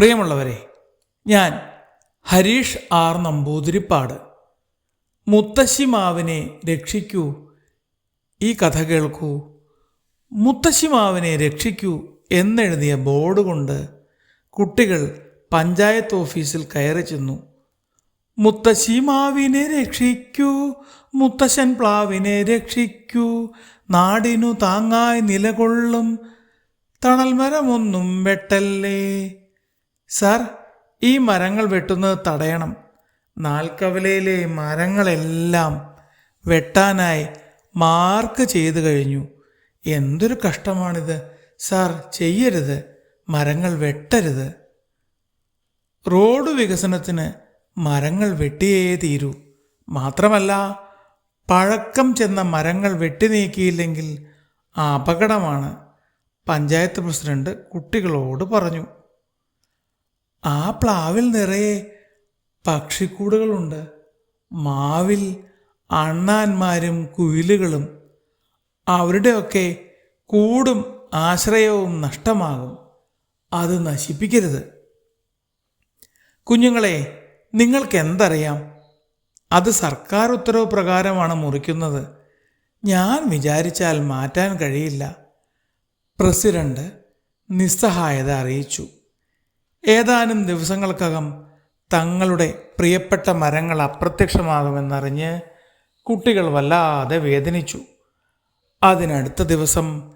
പ്രിയമുള്ളവരെ ഞാൻ ഹരീഷ് ആർ നമ്പൂതിരിപ്പാട്. മുത്തശ്ശിമാവിനെ രക്ഷിക്കൂ ഈ കഥ കേൾക്കൂ. മുത്തശ്ശിമാവിനെ രക്ഷിക്കൂ എന്നെഴുതിയ ബോർഡ് കൊണ്ട് കുട്ടികൾ പഞ്ചായത്ത് ഓഫീസിൽ കയറി ചെന്നു. മുത്തശ്ശിമാവിനെ രക്ഷിക്കൂ മുത്തശ്ശൻ പ്ലാവിനെ രക്ഷിക്കൂ നാടിനു താങ്ങായി നിലകൊള്ളും തണൽമരമൊന്നും വെട്ടല്ലേ. സാർ ഈ മരങ്ങൾ വെട്ടുന്നത് തടയണം. നാൽക്കവലയിലെ മരങ്ങളെല്ലാം വെട്ടാനായി മാർക്ക് ചെയ്തു കഴിഞ്ഞു. എന്തൊരു കഷ്ടമാണിത്. സാർ ചെയ്യരുത്. മരങ്ങൾ വെട്ടരുത്. റോഡ് വികസനത്തിന് മരങ്ങൾ വെട്ടിയേ തീരൂ. മാത്രമല്ല പഴക്കം ചെന്ന മരങ്ങൾ വെട്ടി നീക്കിയില്ലെങ്കിൽ അപകടമാണ്. പഞ്ചായത്ത് പ്രസിഡന്റ് കുട്ടികളോട് പറഞ്ഞു. ആ പ്ലാവിൽ നിറയെ പക്ഷിക്കൂടുകളുണ്ട്. മാവിൽ അണ്ണാന്മാരും കുയിലുകളും. അവരുടെയൊക്കെ കൂടും ആശ്രയവും നഷ്ടമാകും. അത് നശിപ്പിക്കരുത്. കുഞ്ഞുങ്ങളെ നിങ്ങൾക്ക് എന്തറിയാം അത് സർക്കാർ ഉത്തരവ് പ്രകാരമാണ് മുറിക്കുന്നത്. ഞാൻ വിചാരിച്ചാൽ മാറ്റാൻ കഴിയില്ല. പ്രസിഡന്റ് നിസ്സഹായത അറിയിച്ചു. ഏതാനും ദിവസങ്ങൾക്കകം തങ്ങളുടെ പ്രിയപ്പെട്ട മരങ്ങൾ അപ്രത്യക്ഷമാകുമെന്നറിഞ്ഞ് കുട്ടികൾ വല്ലാതെ വേദനിച്ചു. അതിനടുത്ത ദിവസം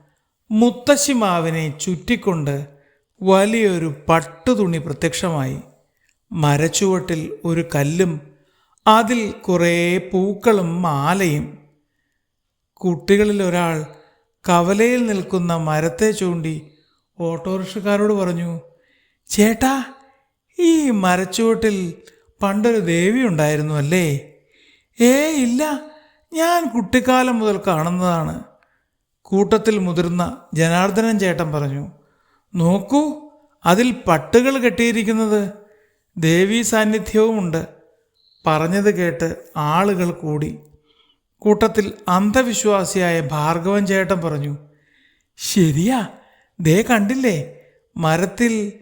മുത്തശ്ശിമാവിനെ ചുറ്റിക്കൊണ്ട് വലിയൊരു പട്ടുതുണി പ്രത്യക്ഷമായി. മരച്ചുവട്ടിൽ ഒരു കല്ലും അതിൽ കുറേ പൂക്കളും മാലയും. കുട്ടികളിൽ ഒരാൾ കവലയിൽ നിൽക്കുന്ന മരത്തെ ചൂണ്ടി ഓട്ടോറിക്ഷക്കാരോട് പറഞ്ഞു ചേട്ടാ ഈ മരച്ചുവട്ടിൽ പണ്ടൊരു ദേവി ഉണ്ടായിരുന്നു അല്ലേ? ഏ ഇല്ല. ഞാൻ കുട്ടിക്കാലം മുതൽ കാണുന്നതാണ്. കൂട്ടത്തിൽ മുതിർന്ന ജനാർദ്ദനൻ ചേട്ടൻ പറഞ്ഞു നോക്കൂ അതിൽ പട്ടുകൾ കെട്ടിയിരിക്കുന്നത് ദേവീ സാന്നിധ്യവുമുണ്ട് പറഞ്ഞത് കേട്ട് ആളുകൾ കൂടി. കൂട്ടത്തിൽ അന്ധവിശ്വാസിയായ ഭാർഗവൻ ചേട്ടൻ പറഞ്ഞു ശരിയാ ദേ കണ്ടില്ലേ മരത്തിൽ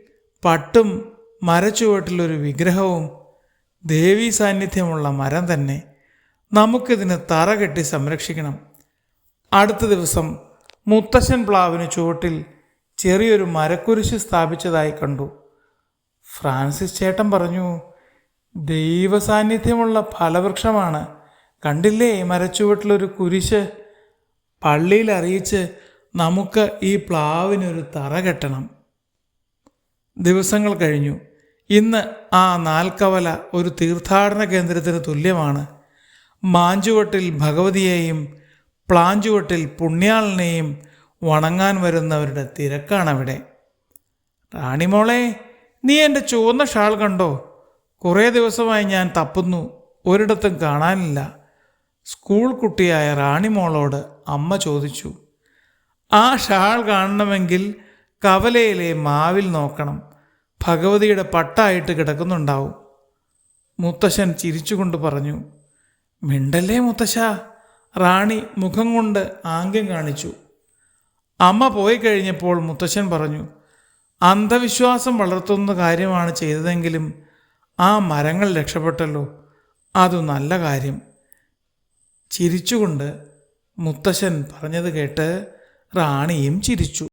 പട്ടും മരച്ചുവട്ടിലൊരു വിഗ്രഹവും ദേവീ സാന്നിധ്യമുള്ള മരം തന്നെ നമുക്കിതിന് തറ കെട്ടി സംരക്ഷിക്കണം. അടുത്ത ദിവസം മുത്തശ്ശൻ പ്ലാവിന് ചുവട്ടിൽ ചെറിയൊരു മരക്കുരിശ് സ്ഥാപിച്ചതായി കണ്ടു. ഫ്രാൻസിസ് ചേട്ടൻ പറഞ്ഞു ദൈവ സാന്നിധ്യമുള്ള ഫലവൃക്ഷമാണ്. കണ്ടില്ലേ? മരച്ചുവട്ടിലൊരു കുരിശ്. പള്ളിയിൽ അറിയിച്ച് നമുക്ക് ഈ പ്ലാവിനൊരു തറ കെട്ടണം. ദിവസങ്ങൾ കഴിഞ്ഞു. ഇന്ന് ആ നാൽക്കവല ഒരു തീർത്ഥാടന കേന്ദ്രത്തിന് തുല്യമാണ്. മാഞ്ചുവട്ടിൽ ഭഗവതിയെയും പ്ലാഞ്ചുവട്ടിൽ പുണ്യാളിനെയും വണങ്ങാൻ വരുന്നവരുടെ തിരക്കാണവിടെ. റാണിമോളെ നീ എന്റെ ചുവന്ന ഷാൾ കണ്ടോ? കുറേ ദിവസമായി ഞാൻ തപ്പുന്നു ഒരിടത്തും കാണാനില്ല. സ്കൂൾ കുട്ടിയായ റാണിമോളോട് അമ്മ ചോദിച്ചു ആ ഷാൾ കാണണമെങ്കിൽ കവലയിലെ മാവിൽ നോക്കണം. ഭഗവതിയുടെ പട്ടായിട്ട് കിടക്കുന്നുണ്ടാവും. മുത്തശ്ശൻ ചിരിച്ചുകൊണ്ട് പറഞ്ഞു മിണ്ടല്ലേ മുത്തശ്ശ? റാണി മുഖം കൊണ്ട് ആംഗ്യം കാണിച്ചു. അമ്മ പോയി കഴിഞ്ഞപ്പോൾ മുത്തശ്ശൻ പറഞ്ഞു അന്ധവിശ്വാസം വളർത്തുന്ന കാര്യമാണ് ചെയ്തതെങ്കിലും ആ മരങ്ങൾ രക്ഷപ്പെട്ടല്ലോ. അതു നല്ല കാര്യം. ചിരിച്ചുകൊണ്ട് മുത്തശ്ശൻ പറഞ്ഞത് കേട്ട് റാണിയും ചിരിച്ചു.